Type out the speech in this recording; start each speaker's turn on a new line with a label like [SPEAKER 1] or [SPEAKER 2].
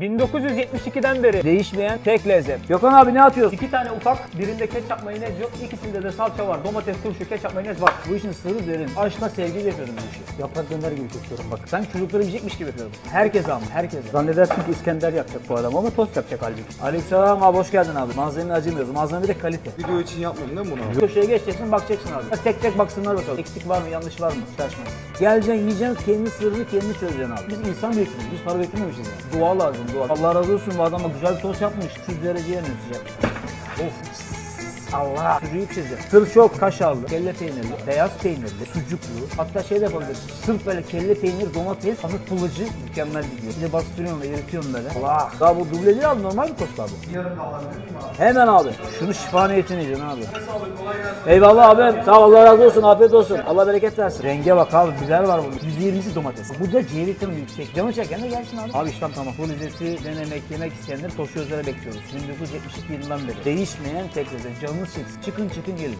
[SPEAKER 1] 1972'den beri
[SPEAKER 2] Değişmeyen tek lezzet. Gökhan abi ne atıyorsun?
[SPEAKER 1] iki tane ufak, birinde ketçap mayonez yok, ikisinde de salça var. Domates, turşu, ketçap mayonez var.
[SPEAKER 2] Bu işin sırrı derin. Aşkla sevgiyle yapıyorum bu işi. Yaprak döner gibi kesiyorum bak. Sen çocukları yiyecekmiş gibi yapıyorum. Herkes ama herkes. Zannedersin ki İskender yapacak bu adam ama tost yapacak halbuki. Aleykümselam abi hoş geldin abi. Malzemeyi acımıyoruz. Malzeme bir de kalite.
[SPEAKER 3] Video için yapmadın değil mi bunu?
[SPEAKER 2] Köşeye geçeceksin bakacaksın abi. Tek tek baksınlar bakalım. Eksik var mı yanlış var mı? Şaşma. Geleceksin yiyeceksin kendi sırrını kendi çözeceksin abi. Biz insan bekliyoruz. Biz para beklememişiz yani. Dua lazım Allah razı olsun bu adama güzel bir tost yapmış. 200 dereceye mi sıcak? Of. Allah. Sucuğu çizdim. Sır çok kaşarlı, kelle peynirli, beyaz peynirli, sucuklu. Hatta şey de yapabilirsin. Sırf böyle kelle peynir, domates, hafif pılıcı mükemmel gidiyor. Bir de bastırıyorum ve eritiyorum böyle. Allah. Daha bu duble değil abi normal bir tost abi.
[SPEAKER 3] Yarın alabilir miyim abi?
[SPEAKER 2] Hemen abi. Şunu şifa niyetine yiyeceksin abi. Eyvallah abi. Sağ ol Allah razı olsun. Afiyet olsun. Allah bereket versin. Renge bak abi. Biber var bunun. %20'si domates. Bu da C vitamini yüksek. Canı çeken de gelsin abi. Abi işlem tamam. Bu lezzeti denemek, yemek isteyenleri Tosyozlara bekliyoruz. 1972 yılından beri. Değişmeyen tek lezzet. 치킨 치킨 길